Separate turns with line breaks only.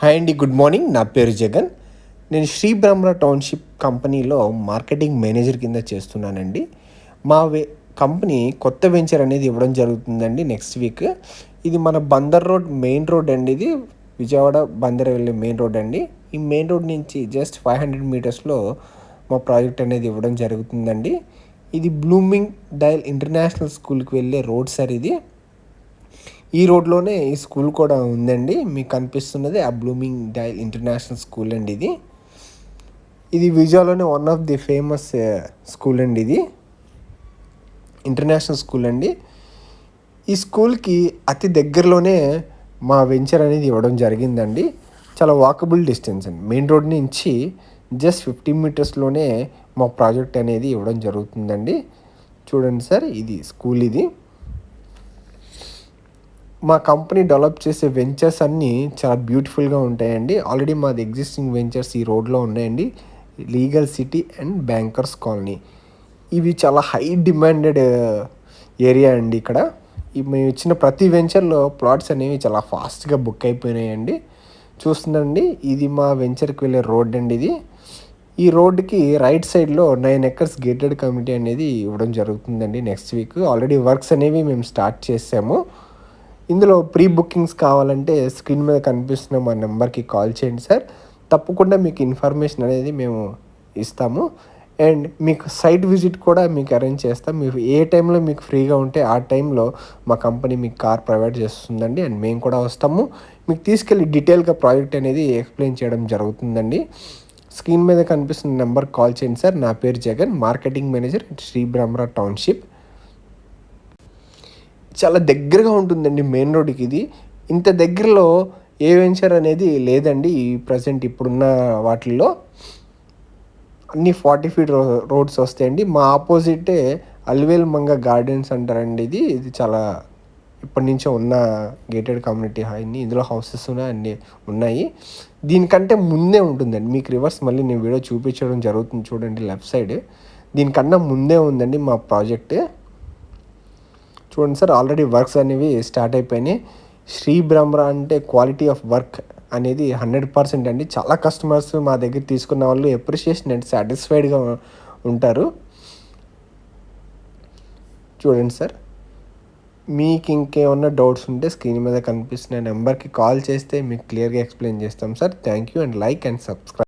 Hi అండి good morning నా పేరు జగన్. నేను శ్రీ బ్రహ్మ టౌన్షిప్ కంపెనీలో మార్కెటింగ్ మేనేజర్ కింద చేస్తున్నానండి. మా వే కంపెనీ కొత్త వెంచర్ అనేది ఇవ్వడం జరుగుతుందండి నెక్స్ట్ వీక్. ఇది మన బందర్ రోడ్ మెయిన్ రోడ్ అండి ఇది. విజయవాడ బందర్ వెళ్ళే మెయిన్ రోడ్ అండి. ఈ మెయిన్ రోడ్ నుంచి జస్ట్ ఫైవ్ హండ్రెడ్ మీటర్స్లో మా ప్రాజెక్ట్ అనేది ఇవ్వడం జరుగుతుందండి. ఇది బ్లూమింగ్ డైల్ ఇంటర్నేషనల్ స్కూల్కి వెళ్ళే రోడ్ సార్ ఇది. ఈ రోడ్లోనే ఈ స్కూల్ కూడా ఉందండి. మీకు కనిపిస్తున్నది ఆ బ్లూమింగ్ డైల్ ఇంటర్నేషనల్ స్కూల్ అండి ఇది. ఇది విజయవాడలోనే one of the famous school అండి ఇది. ఇంటర్నేషనల్ స్కూల్ అండి. ఈ స్కూల్కి అతి దగ్గరలోనే మా వెంచర్ అనేది ఇవ్వడం జరిగిందండి. చాలా వాకబుల్ డిస్టెన్స్ అండి. మెయిన్ రోడ్ నుంచి జస్ట్ ఫిఫ్టీన్ మీటర్స్లోనే మా ప్రాజెక్ట్ అనేది ఇవ్వడం జరుగుతుందండి. చూడండి సార్ ఇది స్కూల్ ఇది. మా కంపెనీ డెవలప్ చేసే వెంచర్స్ అన్నీ చాలా బ్యూటిఫుల్గా ఉంటాయండి. ఆల్రెడీ మాది ఎగ్జిస్టింగ్ వెంచర్స్ ఈ రోడ్లో ఉన్నాయండి. Legal city and bankers colony. ఇవి చాలా హై డిమాండెడ్ uh, ఏరియా అండి ఇక్కడ. మేము ఇచ్చిన ప్రతి వెంచర్లో ప్లాట్స్ అనేవి చాలా ఫాస్ట్గా బుక్ అయిపోయినాయండి. చూస్తుందండి ఇది మా వెంచర్కి వెళ్ళే రోడ్ అండి ఇది. ఈ రోడ్డుకి రైట్ సైడ్లో నైన్ ఎకర్స్ గేటెడ్ కమిటీ అనేది ఇవ్వడం జరుగుతుందండి నెక్స్ట్ వీక్. ఆల్రెడీ వర్క్స్ అనేవి మేము స్టార్ట్ చేసాము. ఇందులో ప్రీ బుకింగ్స్ కావాలంటే స్క్రీన్ మీద కనిపిస్తున్న మా నెంబర్కి కాల్ చేయండి సార్. తప్పకుండా మీకు ఇన్ఫర్మేషన్ అనేది మేము ఇస్తాము. అండ్ మీకు సైట్ విజిట్ కూడా మీకు అరేంజ్ చేస్తాం. మీరు ఏ టైంలో మీకు ఫ్రీగా ఉంటే ఆ టైంలో మా కంపెనీ మీకు కార్ ప్రొవైడ్ చేస్తుందండి. అండ్ మేము కూడా వస్తాము. మీకు తీసుకెళ్ళి డీటెయిల్గా ప్రాజెక్ట్ అనేది ఎక్స్ప్లెయిన్ చేయడం జరుగుతుందండి. స్క్రీన్ మీద కనిపిస్తున్న నెంబర్ కాల్ చేయండి సార్. నా పేరు జగన్ మార్కెటింగ్ మేనేజర్ శ్రీ బ్రహ్మరా టౌన్షిప్ చాలా దగ్గరగా ఉంటుందండి మెయిన్ రోడ్కి ఇది. ఇంత దగ్గరలో ఏ వెంచర్ అనేది లేదండి ఈ ప్రజెంట్ ఇప్పుడున్న వాటిల్లో. అన్ని ఫార్టీ ఫీట్ రో రోడ్స్ వస్తాయండి. మా ఆపోజిటే అల్వేల్ మంగ గార్డెన్స్ అంటారండి ఇది. ఇది చాలా ఇప్పటి నుంచో ఉన్న గేటెడ్ కమ్యూనిటీ హాయిని. ఇందులో హౌసెస్ ఉన్నాయి ఉన్నాయి. దీనికంటే ముందే ఉంటుందండి. మీకు రివర్స్ మళ్ళీ నేను వీడియో చూపించడం జరుగుతుంది చూడండి లెఫ్ట్ సైడ్. దీనికన్నా ముందే ఉందండి మా ప్రాజెక్ట్. చూడండి సార్ ఆల్రెడీ వర్క్స్ అనేవి స్టార్ట్ అయిపోయినాయి. శ్రీ బ్రహ్మ అంటే క్వాలిటీ ఆఫ్ వర్క్ అనేది హండ్రెడ్ పర్సెంట్ అండి. చాలా కస్టమర్స్ మా దగ్గర తీసుకున్న వాళ్ళు ఎప్రిషియేషన్ అండ్ సాటిస్ఫైడ్గా ఉంటారు. చూడండి సార్ మీకు ఇంకేమన్నా డౌట్స్ ఉంటే స్క్రీన్ మీద కనిపిస్తున్న నెంబర్కి కాల్ చేస్తే మీకు క్లియర్గా ఎక్స్ప్లెయిన్ చేస్తాం sir. Thank you and like and subscribe